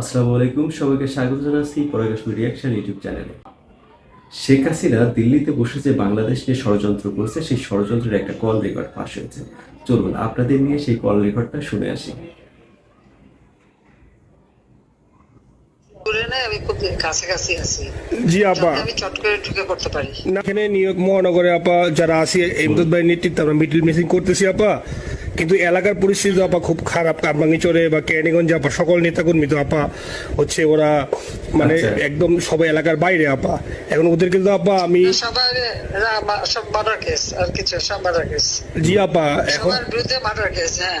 আসসালামু আলাইকুম সবাইকে স্বাগত জানাচ্ছি পরাগাস রিয়াকশন ইউটিউব চ্যানেলে। শেখ হাসিনা দিল্লিতে বসে যে বাংলাদেশ নিয়ে ষড়যন্ত্র করছে সেই ষড়যন্ত্রের একটা কল রেকর্ড ফাঁস হয়েছে। চলুন আপনাদের নিয়ে সেই কল রেকর্ডটা শুনে আসি। আমি খুব কাছাকাছি আছি। জি আপা। আমি চট করে ঢুকে পড়তে পারি। না, এখানে ইয়র্ক মহানগরে আপা যারা আছি এমদাদ ভাই নেতৃত্বে আমরা মিডিল মিসিং করতেছি আপা। কিন্তু এলাকার পরিস্থিতি আপা খুব খারাপ। কামরাঙ্গিচরে বা কেরানীগঞ্জ আপা সকল নেতাকর্মী তো আপা হচ্ছে ওরা মানে আচ্ছা। একদম সবাই এলাকার বাইরে আপা। এখন ওদের কিন্তু আপা আমি জি আপা এখন বিরুদ্ধে মার্ডার কেস হ্যাঁ।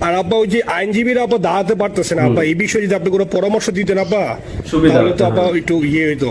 আর আপা ওই যে আইনজীবীরা আপা দাঁড়াতে পারতেছে না আপা এই বিষয়ে যদি আপনি কোনো পরামর্শ দিতেন আপা সুবিধা তাহলে তো হতো, আপা হ্যাঁ। একটু ইয়ে হইতো।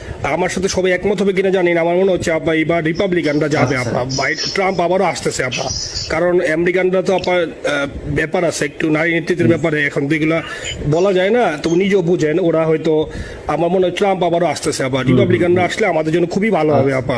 আমার সাথে সবাই একমত হবে কিনা জানি না। আমার মনে হচ্ছে আপা এবার রিপাবলিকানরা যাবে আপনার আপা বাই- ট্রাম্প আবারও আসতেছে আপা কারণ আমেরিকানরা তো আপা ব্যাপার আছে একটু নারী নেতৃত্বের ব্যাপারে। এখন তো এগুলো বলা যায় না তো নিজেও বুঝেন ওরা হয়তো আমার মনে হয় ট্রাম্প আবারও আসতেছে আবার রিপাবলিকানরা আসলে আমাদের জন্য খুবই ভালো হবে আপা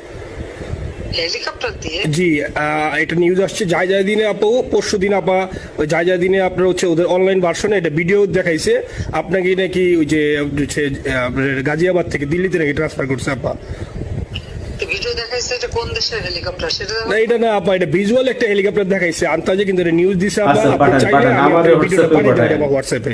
হেলিকপ্টার দিয়ে? জি একটা নিউজ আসছে যায় যায় দিনে আপু পরশু দিন আপা ওই যায় যায় দিনে আপনার হচ্ছে ওদের অনলাইন ভার্সনে এটা ভিডিও দেখাইছে। আপনাকে নাকি ওই যে হচ্ছে আপনার গাজিয়াবাদ থেকে দিল্লিতে নাকি ট্রান্সফার করছে আপা। ভিডিও দেখাইছে যে কোন দেশের হেলিকপ্টার সেটা না এটা না আপা এটা ভিজুয়াল একটা হেলিকপ্টার দেখাইছে। আন্তাজে কিন্তু নিউজ দিছে আপা। আচ্ছা, আপনি চাইলে আমাদের আপনার ভিডিওটা পাঠিয়ে দেবো হোয়াটসঅ্যাপে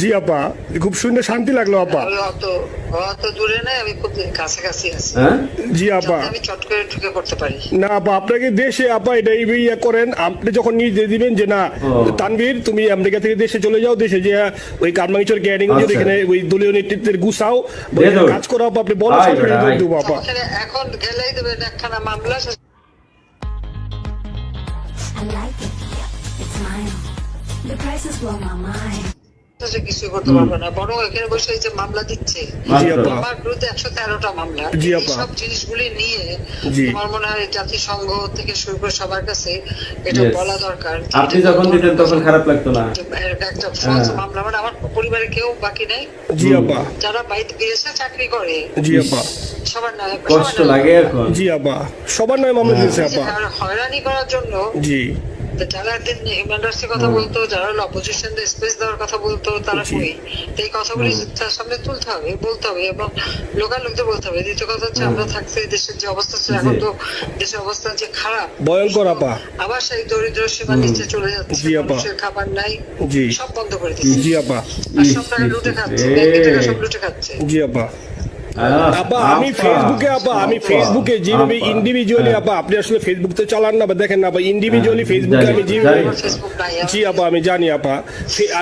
জি আপা। খুব শুনে শান্তি লাগল আপা। দূরে আমি খুব কাছাকাছি আছি। হ্যাঁ? জি আপা। আমি চট করে ঢুকে পড়তে পারি। না আপা আপনাকে দেশে আপা এটা এই ইয়ে করেন। আপনি যখন নিজে দিবেন যে না তানভীর তুমি আমেরিকা থেকে দেশে চলে যাও দেশে যে ওই কারমাঙ্গিচর গ্যারিং আচ্ছা। এখানে ওই দলীয় নেতৃত্বের গুছাও কাজ করো আপা আপনি বলো আপা। এখন গেলেই দেবেন একখানা মামলা I like it. It's mine. The prices blow my mind. সে কিছু করতে পারবে না বরং এখানে বসে এই যে মামলা দিচ্ছে জি মাত্র। আপা আমার বিরুদ্ধে একশো তেরোটা মামলা। জি এই আপা। সব জিনিসগুলি নিয়ে জি। মনে হয় জাতিসংঘ থেকে শুরু করে সবার কাছে এটা বলা দরকার। আপনি যখন দিতেন তখন খারাপ লাগতো না। একটা- হ্যাঁ। মামলা মানে আমার পরিবারে কেউ বাকি নেই। জি আপা। যারা বাইরে বিদেশে চাকরি করে। জি আপা। সবার না কষ্ট লাগে এখন। জি আপা। সবার নয় মামলা দিয়েছে আপা। হয়রানি করার জন্য জি। যারা একদিন হিউম্যান কথা বলতো যারা হলো অপোজিশন স্পেস দেওয়ার কথা বলতো তারা কই? এই কথাগুলি তার সামনে তুলতে হবে বলতে হবে এবং লোকাল লোকদের বলতে হবে। দ্বিতীয় কথা হচ্ছে আমরা থাকতে দেশের যে অবস্থা ছিল এখন তো দেশের অবস্থা যে খারাপ ভয়ঙ্কর আপা। আবার সেই দরিদ্র সীমার নিচে চলে যাচ্ছে। মানুষের খাবার নাই। সব বন্ধ করে দিচ্ছে। জি আপা। আর সব টাকা লুটে খাচ্ছে ব্যাংকে টাকা সব লুটে খাচ্ছে। জি আপা। আপা আমি ফেসবুকে আপা আমি ফেসবুকে যেভাবে। ইন্ডিভিজুয়ালি। আপা আপনি আসলে ফেসবুক তো চালান না বা দেখেন না ইন্ডিভিজুয়ালি ফেসবুকে আমি যেভাবে জি আপা আমি জানি আপা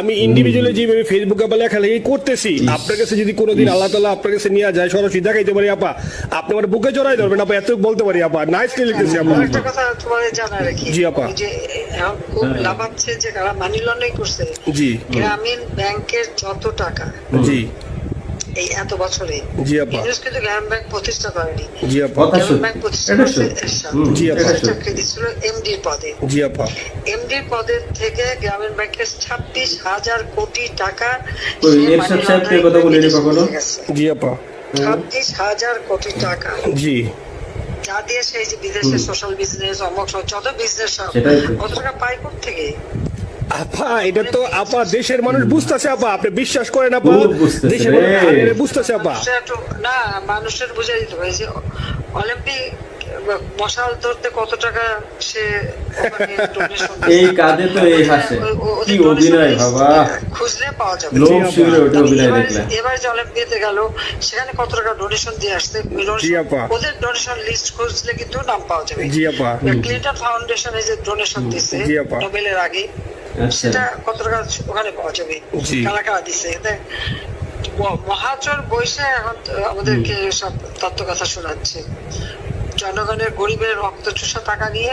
আমি ইন্ডিভিজুয়ালি যেভাবে ফেসবুকে আপা লেখালেখি করতেছি। আপনার কাছে যদি কোনোদিন আল্লাহ তালা আপনার কাছে নিয়ে যায় সরাসরি দেখাইতে পারি আপা আপনি আমার বুকে জড়াই ধরবেন আপা এত বলতে পারি আপা নাইসলি লিখতেছি আপা একটা কথা তোমাদের জানা রাখি। জি আপা। যে খুব হ্যাঁ। লাভাচ্ছে যে কারা মানি লন্ডারিং করছে জি। গ্রামীণ ব্যাংকের যত টাকা জি। এই এত বছরে জি আপা। ইউনুস কিন্তু গ্রামীণ ব্যাংক প্রতিষ্ঠা করেনি। জি আপা। কথা ব্যাংক প্রতিষ্ঠা করছে জি আপা। চাকরি এমডির পদে। জি আপা। এমডির পদের থেকে গ্রামীণ ব্যাংকের ছাব্বিশ হাজার কোটি টাকা এরশাদ সাহেবকে কথা বলিনি কখনো? জি আপা। ছাব্বিশ হাজার কোটি টাকা। জি। যা দিয়ে সেই যে বিদেশে সোশ্যাল বিজনেস অমক সব যত বিজনেস সব। কত টাকা পাই থেকে আপা এটা তো আপা দেশের মানুষ বুঝতেছে আপা আপনি বিশ্বাস করেন আপা দেশের মানুষ বুঝতেছে আপা। না মানুষের বুঝে দিতে যে অলিম্পিক মশাল ধরতে কত টাকা সে। এই কাঁধে তো এই হাসে কি অভিনয় বাবা। খুঁজলে পাওয়া যাবে। লোক শিউরে ওঠে অভিনয় এবার- দেখলে এবার যে অলিম্পিয়াতে গেল সেখানে কত টাকা ডোনেশন দিয়ে আসছে জি আপা। ওদের ডোনেশন লিস্ট খুঁজলে কিন্তু নাম পাওয়া যাবে। জি আপা। ক্লিন্টন ফাউন্ডেশনে যে ডোনেশন আপা। নোবেলের আগে কত টাকা ওখানে পাওয়া যাবে। কারা দেখ, মহাচর বৈশে এখন আমাদেরকে সব তত্ত্ব কথা শোনাচ্ছে। জনগণের গরিবের রক্ত চুষা টাকা নিয়ে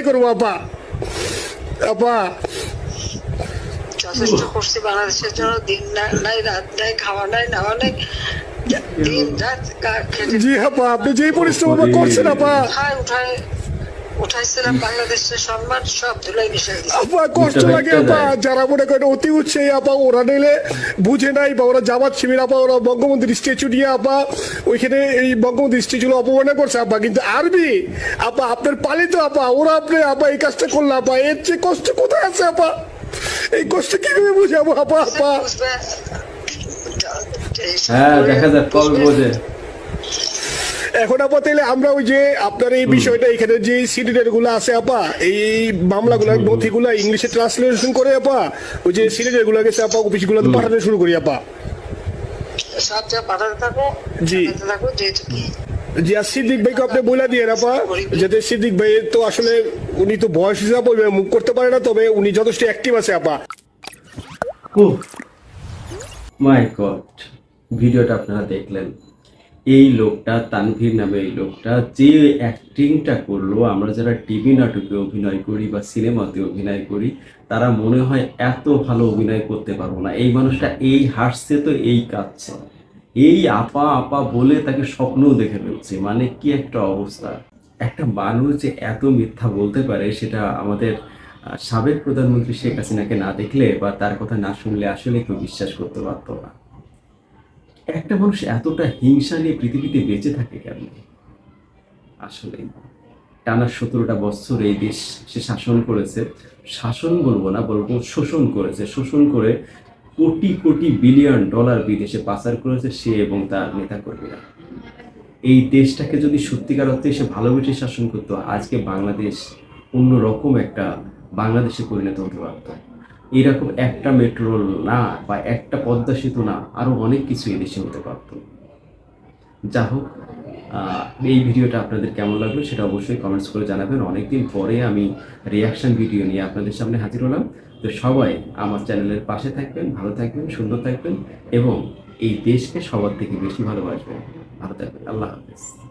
করব আপা। আপা। যথেষ্ট করছি বাংলাদেশের জন্য দিন নাই রাত নাই খাওয়া নাই নাওয়া নাই জি আপা আপনি যেই পরিশ্রম করছেন আপা। উঠায় উঠাইছিলাম বাংলাদেশের সম্মান সব ধুলাই মিশাই আপা কষ্ট লাগে আপা। যারা মনে করেন অতি উৎসাহী আপা ওরা নিলে বুঝে নাই বা ওরা জামাত শিবির আপা ওরা বঙ্গবন্ধুর স্ট্যাচু নিয়ে আপা ওইখানে এই বঙ্গবন্ধুর করছে আপা। কিন্তু আরবি আপা আপনার পালিত আপা ওরা আপনি আপা এই কাজটা করল আপা এর চেয়ে কষ্ট কোথায় আছে আপা? এই কষ্ট কীভাবে বুঝাবো আপা আপা? হ্যাঁ দেখা যাক কবে বোঝে। এখন আপা তাইলে আমরা ওই যে আপনার এই বিষয়টা এখানে যে সিডিটেরগুলো আছে আপা এই মামলাগুলো নথিগুলো ইংলিশে ট্রান্সলেশন করে আপা ওই যে সিডিটেরগুলো গেছে আপা অফিসগুলো পাঠানো শুরু করি আপা। সব পাঠাতে থাকো জি। থাকো যেহেতু কি জি আর সিদ্দিক ভাইকে আপনি বলে দিয়ে আপা যাতে সিদ্দিক ভাই তো আসলে উনি তো বয়স হিসাবে বলবে মুখ করতে পারে না তবে উনি যথেষ্ট অ্যাক্টিভ আছে আপা। মাই গড ভিডিওটা আপনারা দেখলেন। এই লোকটা, তানভীর নামে এই লোকটা, যে অ্যাক্টিংটা করল, আমরা যারা টিভি নাটকে অভিনয় করি বা সিনেমাতে অভিনয় করি, তারা মনে হয় এত ভালো অভিনয় করতে পারব না। এই মানুষটা এই হাসছে তো, এই কাঁদছে। এই আপা আপা বলে তাকে স্বপ্নও দেখে ফেলছে। মানে কি একটা অবস্থা। একটা মানুষ যে এত মিথ্যা বলতে পারে, সেটা আমাদের সাবেক প্রধানমন্ত্রী শেখ হাসিনাকে না দেখলে বা তার কথা না শুনলে আসলে কেউ বিশ্বাস করতে পারতো না। একটা মানুষ এতটা হিংসা নিয়ে পৃথিবীতে বেঁচে থাকে কেন আসলে টানা সতেরোটা বছর এই দেশ সে শাসন করেছে। শাসন বলব না, বলব শোষণ করেছে। শোষণ করে কোটি কোটি বিলিয়ন ডলার বিদেশে পাচার করেছে সে এবং তার নেতাকর্মীরা। এই দেশটাকে যদি সত্যিকার অর্থে সে ভালোবেসে শাসন করতো, আজকে বাংলাদেশ অন্যরকম একটা বাংলাদেশে পরিণত হতে পারত। এরকম একটা মেট্রো না বা একটা পদ্মা সেতু না আরও অনেক কিছু এদেশে হতে পারত। যা হোক এই ভিডিওটা আপনাদের কেমন লাগল সেটা অবশ্যই কমেন্টস করে জানাবেন। অনেকদিন পরে আমি রিয়াকশন ভিডিও নিয়ে আপনাদের সামনে হাজির হলাম। তো সবাই আমার চ্যানেলের পাশে থাকবেন, ভালো থাকবেন, সুন্দর থাকবেন এবং এই দেশকে সবার থেকে বেশি ভালোবাসবেন। ভালো থাকবেন। আল্লাহ হাফেজ।